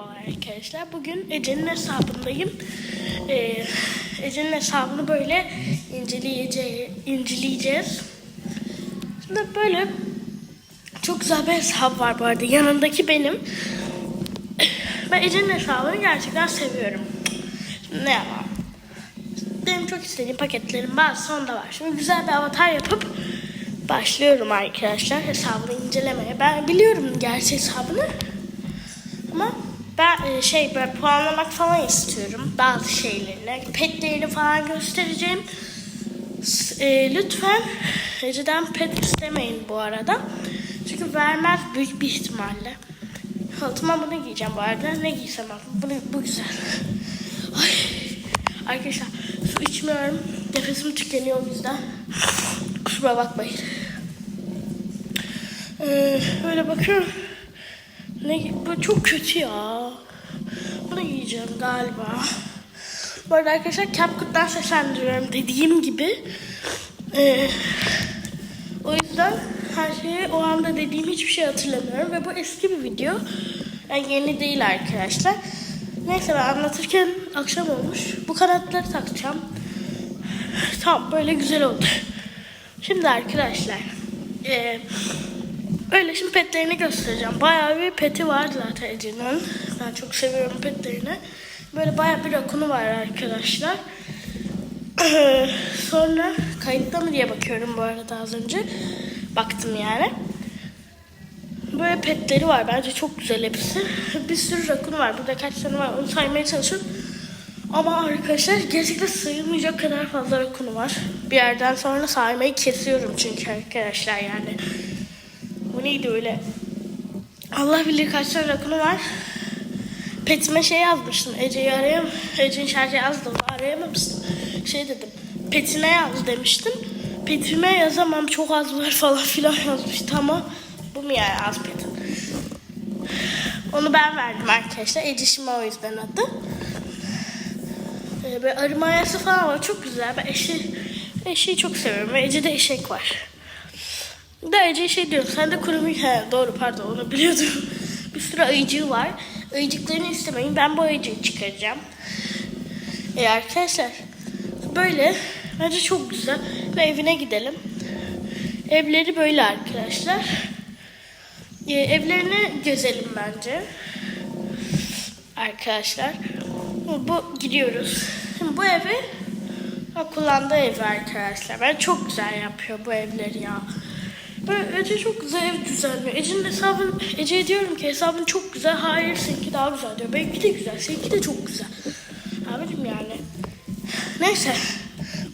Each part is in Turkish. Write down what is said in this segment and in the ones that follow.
Merhabalar arkadaşlar. Bugün Ece'nin hesabındayım. Ee, Ece'nin hesabını böyle inceleyeceğiz. Şimdi böyle çok güzel bir hesap var bu arada. Yanındaki benim. Ben Ece'nin hesabını gerçekten seviyorum. Şimdi ne yapalım? Benim çok istediğim paketlerin bazısı onda var. Şimdi güzel bir avatar yapıp başlıyorum arkadaşlar hesabını incelemeye. Ben biliyorum gerçi hesabını. Ama ben e, şey böyle puanlamak falan istiyorum bazı şeylerini. Petlerini falan göstereceğim. E, lütfen Ece'den pet istemeyin bu arada. Çünkü vermez büyük bir ihtimalle. Altıma bunu giyeceğim bu arada. Ne giysem. Bunu, bu güzel. Ay. Arkadaşlar su içmiyorum. Nefesim tükeniyor o yüzden. Kusura bakmayın. Ee, böyle bakıyorum. Ne, bu çok kötü ya. Bunu giyeceğim galiba. Bu arada arkadaşlar CapCut'tan seslendiriyorum dediğim gibi. Ee, o yüzden her şeyi o anda dediğim hiçbir şey hatırlamıyorum. Ve bu eski bir video. Yani yeni değil arkadaşlar. Neyse ben anlatırken akşam olmuş. Bu kanatları takacağım. Tamam böyle güzel oldu. Şimdi arkadaşlar. Eee Öyle şimdi petlerini göstereceğim. Bayağı bir peti var zaten Ece'nin. Ben çok seviyorum petlerini. Böyle bayağı bir rakunu var arkadaşlar. Sonra kayıtta mı diye bakıyorum bu arada az önce. Baktım yani. Böyle petleri var. Bence çok güzel hepsi. Bir sürü rakunu var. Burada kaç tane var onu saymaya çalışıyorum. Ama arkadaşlar gerçekten sayılmayacak kadar fazla rakunu var. Bir yerden sonra saymayı kesiyorum çünkü arkadaşlar yani. Bu neydi öyle? Allah bilir kaç tane rakunu var. Petime şey yazmıştım. Ece'yi arayam. Ece'nin şarjı yazdım. Arayamamıştım. Şey dedim. Petine yaz demiştim. Petime yazamam çok az var falan filan yazmıştı ama bu mu yani az petim? Onu ben verdim arkadaşlar. Ece Şima o yüzden adı. Ee, böyle arı mayası falan var. Çok güzel. Ben eşi, eşeği çok seviyorum. Ece'de eşek var. Da Ece şey diyorum. Sen de kurumu... He, doğru pardon onu biliyordum. Bir sürü ayıcığı var. Ayıcıklarını istemeyin. Ben bu ayıcığı çıkaracağım. E arkadaşlar böyle bence çok güzel. Ve evine gidelim. Evleri böyle arkadaşlar. E, evlerini gezelim bence. Arkadaşlar. Bu gidiyoruz. Şimdi bu evi ha, kullandığı evi arkadaşlar. Ben çok güzel yapıyor bu evleri ya. Böyle Ece çok güzel ev düzenliyor. Ece'nin hesabın, Ece'ye diyorum ki hesabın çok güzel. Hayır seninki daha güzel diyor. Benimki de güzel. Seninki de çok güzel. Abicim yani. Neyse.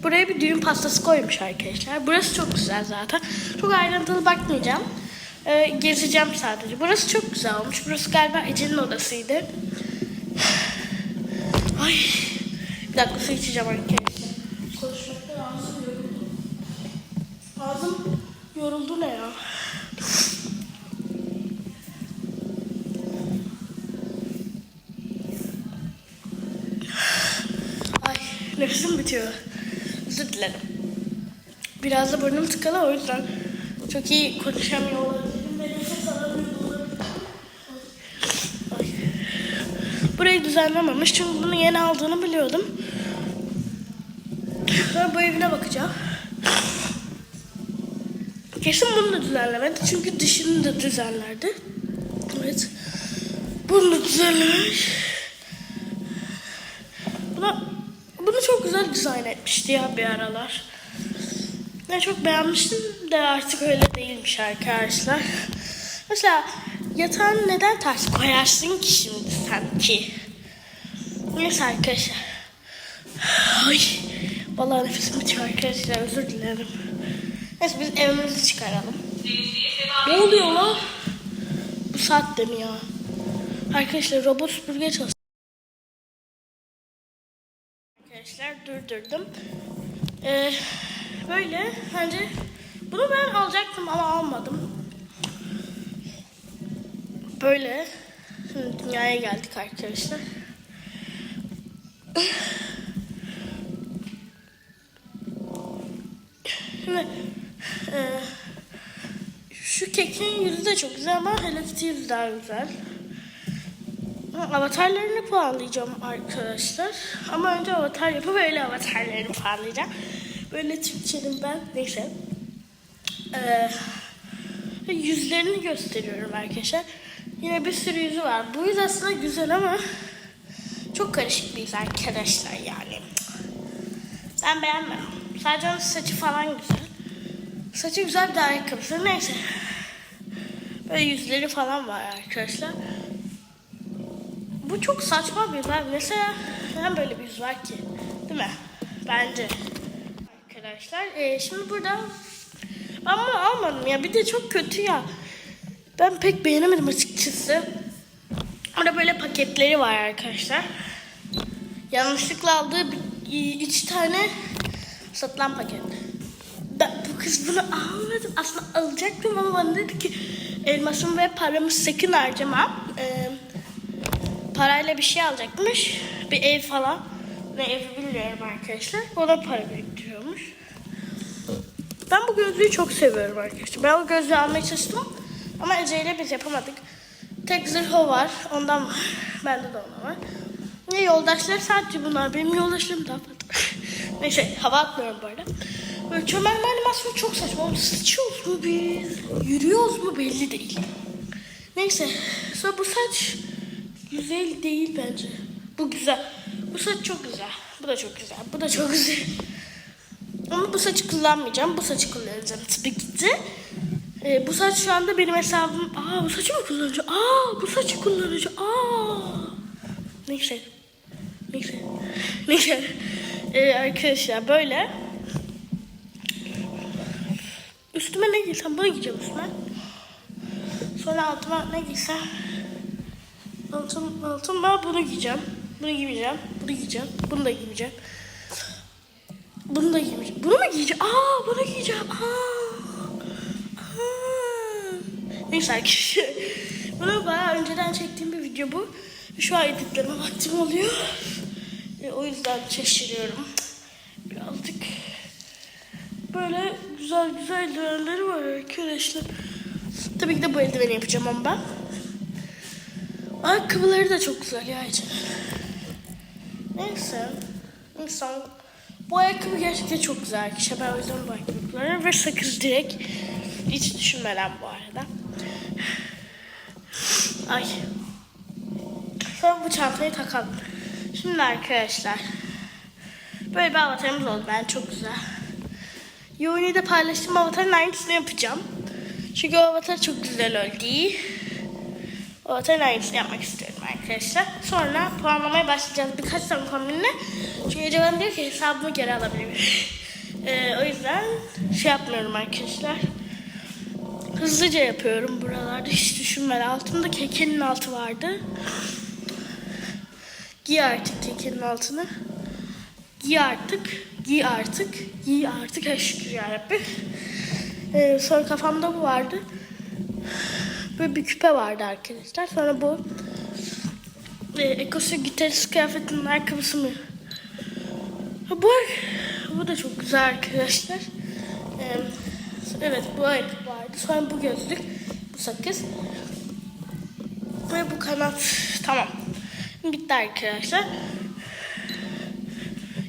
Buraya bir düğün pastası koymuş arkadaşlar. Burası çok güzel zaten. Çok ayrıntılı bakmayacağım. Ee, gezeceğim sadece. Burası çok güzel olmuş. Burası galiba Ece'nin odasıydı. Ay. Bir dakika su içeceğim arkadaşlar. Yoruldu ne ya? Ay nefesim bitiyor. Özür dilerim. Biraz da burnum tıkalı o yüzden çok iyi konuşamıyor. Burayı düzenlememiş çünkü bunu yeni aldığını biliyordum. Sonra bu evine bakacağım. Kesin bunu da düzenlemedi çünkü dışını da düzenlerdi. Evet. Bunu da düzenlemiş. Buna, bunu çok güzel dizayn etmişti ya bir aralar. Ben çok beğenmiştim de artık öyle değilmiş arkadaşlar. Mesela yatağını neden ters koyarsın ki şimdi sen ki? Neyse arkadaşlar. Ay. Vallahi nefesim bitiyor arkadaşlar özür dilerim. Neyse biz evimizi çıkaralım. Ne oluyor lan? Bu saatte mi ya? Arkadaşlar robot süpürge çalışıyor. Arkadaşlar durdurdum. Ee, böyle bence bunu ben alacaktım ama almadım. Böyle şimdi dünyaya geldik arkadaşlar. Şimdi e, şu kekin yüzü de çok güzel ama Hello yüzü daha güzel. Avatarlarını puanlayacağım arkadaşlar. Ama önce avatar yapıp öyle avatarlarını puanlayacağım. Böyle Türkçenin ben neyse. Ee, yüzlerini gösteriyorum arkadaşlar. Yine bir sürü yüzü var. Bu yüz aslında güzel ama çok karışık bir yüz arkadaşlar yani. Ben beğenmedim. Sadece onun saçı falan güzel. Saçı güzel bir de ayakkabısı. Neyse. Böyle yüzleri falan var arkadaşlar. Bu çok saçma bir abi. Mesela neden böyle bir yüz var ki? Değil mi? Bence. Arkadaşlar e, şimdi burada ben bunu almadım ya. Bir de çok kötü ya. Ben pek beğenemedim açıkçası. Orada böyle paketleri var arkadaşlar. Yanlışlıkla aldığı bir, tane satılan paket. Ben bu kız bunu almadım. Aslında alacaktım ama bana dedi ki elmasımı ve paramı sakın harcamam. Ee, parayla bir şey alacakmış. Bir ev falan. Ne evi bilmiyorum arkadaşlar. Ona para biriktiriyormuş. Ben bu gözlüğü çok seviyorum arkadaşlar. Ben o gözlüğü almaya çalıştım. Ama Ece ile biz yapamadık. Tek zırho var. Ondan var. Bende de ona var. Ne yoldaşlar sadece bunlar. Benim yoldaşlarım daha fazla. Neyse hava atmıyorum böyle. Böyle çömelme çok saçma. Oğlum sıçıyoruz mu biz? Yürüyoruz mu belli değil. Neyse. Sonra bu saç güzel değil bence. Bu güzel. Bu saç çok güzel. Bu da çok güzel. Bu da çok güzel. Ama bu saçı kullanmayacağım. Bu saçı kullanacağım tabii de. Ee, bu saç şu anda benim hesabım. Aa bu saçı mı kullanacağım? Aa bu saçı kullanacağım. Aa. Neyse. Neyse. Neyse. Ee, arkadaşlar böyle. Üstüme ne giysem bunu giyeceğim üstüme. Sonra altıma ne giysem. Altın, altıma bunu giyeceğim. Bunu giymeyeceğim. Bunu giyeceğim. Bunu da giymeyeceğim. Bunu da giymeyeceğim. Bunu mu giyeceğim? Aa bunu giyeceğim. Aa. Aa. Neyse arkadaşlar. Bunu bayağı önceden çektiğim bir video bu. Şu an editlerime vaktim oluyor. E, o yüzden şaşırıyorum. Birazcık böyle güzel güzel eldivenleri var arkadaşlar. Tabii ki de bu eldiveni yapacağım ama ben. Ayakkabıları da çok güzel ya. Neyse. İnsan bu ayakkabı gerçekten çok güzel arkadaşlar. Ben o bu ayakkabı kullanıyorum. Ve sakız direkt. Hiç düşünmeden bu arada. Ay. Sonra bu çantayı takalım. Şimdi arkadaşlar. Böyle bir avatarımız oldu. Ben çok güzel. Yoğuni'de paylaştığım avatarın aynısını yapacağım. Çünkü o avatar çok güzel oldu. O avatarın aynısını yapmak istiyorum arkadaşlar. Sonra puanlamaya başlayacağız birkaç tane kombinle. Çünkü Ece bana diyor ki hesabımı geri alabilir. Ee, o yüzden şey yapmıyorum arkadaşlar. Hızlıca yapıyorum buralarda hiç düşünmeden. Altımda kekenin altı vardı. Giy artık kekenin altını. Giy artık. Giy artık. Giy artık. Ha şükür yarabbim. Ee, sonra kafamda bu vardı. Böyle bir küpe vardı arkadaşlar. Sonra bu e, Ekosya gitarist kıyafetinin ayakkabısı mı? Bu, bu da çok güzel arkadaşlar. Ee, evet bu ayakkabı vardı. Sonra bu gözlük. Bu sakız. Ve bu kanat. Tamam. Bitti arkadaşlar.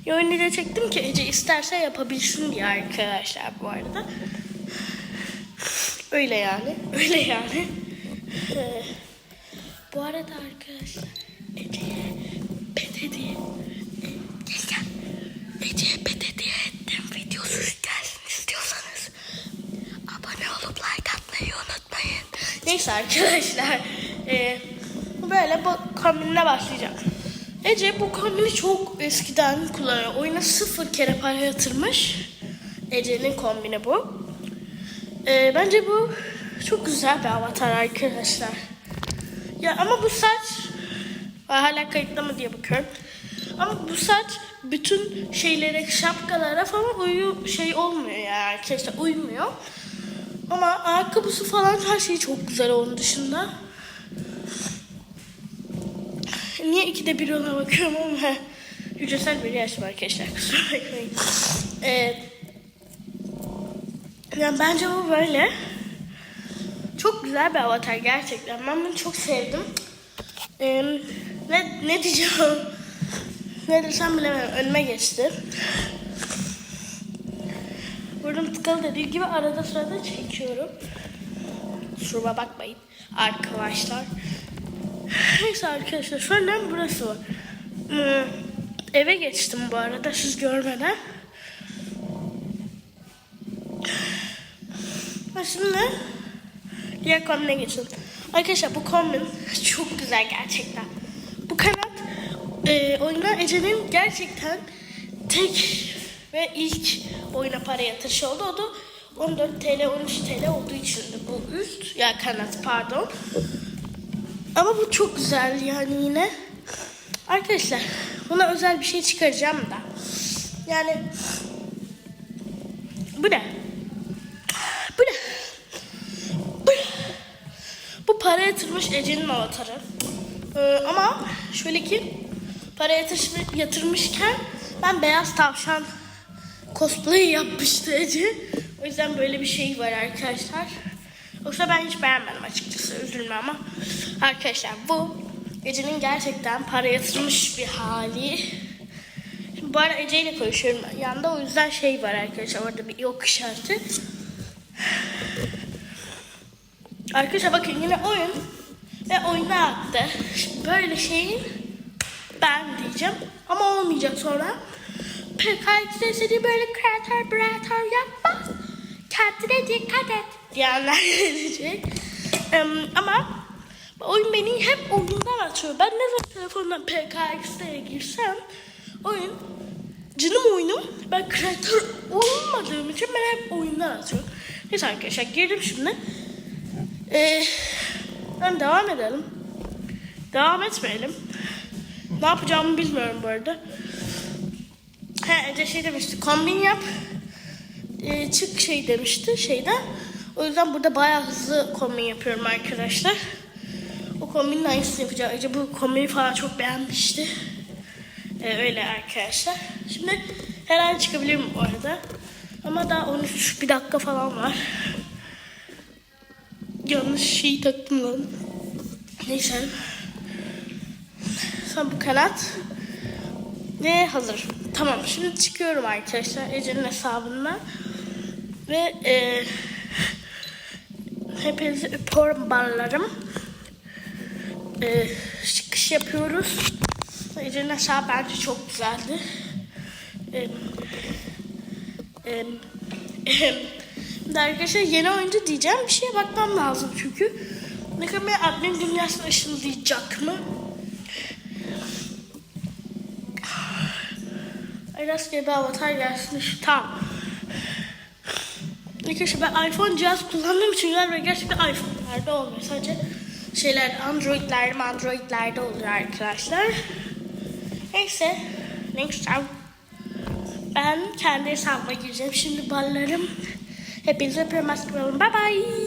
Yönünü de çektim ki Ece isterse yapabilsin diye arkadaşlar bu arada. Öyle yani. Öyle yani. Ee, bu arada arkadaşlar Ece'ye pet hediye e, gel. Videosu gelsin istiyorsanız abone olup like atmayı unutmayın. Neyse arkadaşlar. E, böyle bu kombinle başlayacağım. Ece bu kombini çok eskiden kullanıyor. Oyuna sıfır kere para yatırmış. Ece'nin kombini bu. Ee, bence bu çok güzel bir avatar arkadaşlar. Ya ama bu saç hala kayıtlı mı diye bakıyorum. Ama bu saç bütün şeylere, şapkalara falan uyu şey olmuyor yani arkadaşlar uymuyor. Ama ayakkabısı falan her şey çok güzel onun dışında. Niye ikide bir ona bakıyorum ama hücresel bir yaş var arkadaşlar kusura bakmayın. Ee, yani bence bu böyle. Çok güzel bir avatar gerçekten. Ben bunu çok sevdim. Ee, ne, ne diyeceğim? ne desem bilemem. Önüme geçti. Burnum tıkalı dediğim gibi arada sırada çekiyorum. Kusuruma bakmayın arkadaşlar. Neyse arkadaşlar şöyle burası var. Ee, eve geçtim bu arada siz görmeden. Ha, Şimdi diğer kombine geçelim. Arkadaşlar bu kombin çok güzel gerçekten. Bu kanat e, oyuna Ece'nin gerçekten tek ve ilk oyuna para yatışı oldu. O da 14 TL 13 TL olduğu için bu üst ya kanat pardon. Ama bu çok güzel yani yine. Arkadaşlar buna özel bir şey çıkaracağım da. Yani bu ne? Bu ne? Bu ne? Bu para yatırmış Ece'nin avatarı. Ee, ama şöyle ki para yatırmış, yatırmışken ben beyaz tavşan cosplay yapmıştı Ece. O yüzden böyle bir şey var arkadaşlar. Yoksa ben hiç beğenmedim açıkçası üzülme ama. Arkadaşlar bu Ece'nin gerçekten para yatırmış bir hali. Şimdi bu arada Ece ile konuşuyorum yanında o yüzden şey var arkadaşlar orada bir yok işareti. Arkadaşlar bakın yine oyun ve oyuna attı. Şimdi böyle şeyin ben diyeceğim ama olmayacak sonra. PKX'de istediği böyle kreatör breatör yapma. Kendine dikkat et diyenler gelecek. Em, ama oyun beni hep oyundan atıyor. Ben ne zaman telefondan PKX'de girsem oyun canım oyunum. Ben kreatör olmadığım için ben hep oyundan atıyorum. Neyse arkadaşlar girdim şimdi. Ee, ben devam edelim. Devam etmeyelim. Ne yapacağımı bilmiyorum bu arada. He Ece şey demişti kombin yap. Ee, çık şey demişti şeyde. O yüzden burada bayağı hızlı kombin yapıyorum arkadaşlar. O kombinin aynısını yapacağım. Ece bu kombini falan çok beğenmişti. Ee, öyle arkadaşlar. Şimdi her an çıkabilirim bu arada. Ama daha 13 bir dakika falan var. Yanlış şeyi taktım lan. Neyse. Son bu kanat. Ve hazır. Tamam şimdi çıkıyorum arkadaşlar Ece'nin hesabından. Ve e, hepinizi öpüyorum ballarım. E, çıkış yapıyoruz. Ece'nin hesabı bence çok güzeldi. E, e, e, arkadaşlar yeni oyuncu diyeceğim. Bir şeye bakmam lazım çünkü. Ne kadar admin dünyasına ışınlayacak mı? Rastgele bir avatar gelsin tamam. Arkadaşlar ben iPhone cihaz kullandığım için galiba gerçekten iPhone'larda olmuyor. Sadece şeyler Android'lerde Android'lerde oluyor arkadaşlar. Neyse. Next time. Ben kendi hesabıma gireceğim. Şimdi ballarım. Hepinize öpüyorum. Bye bye.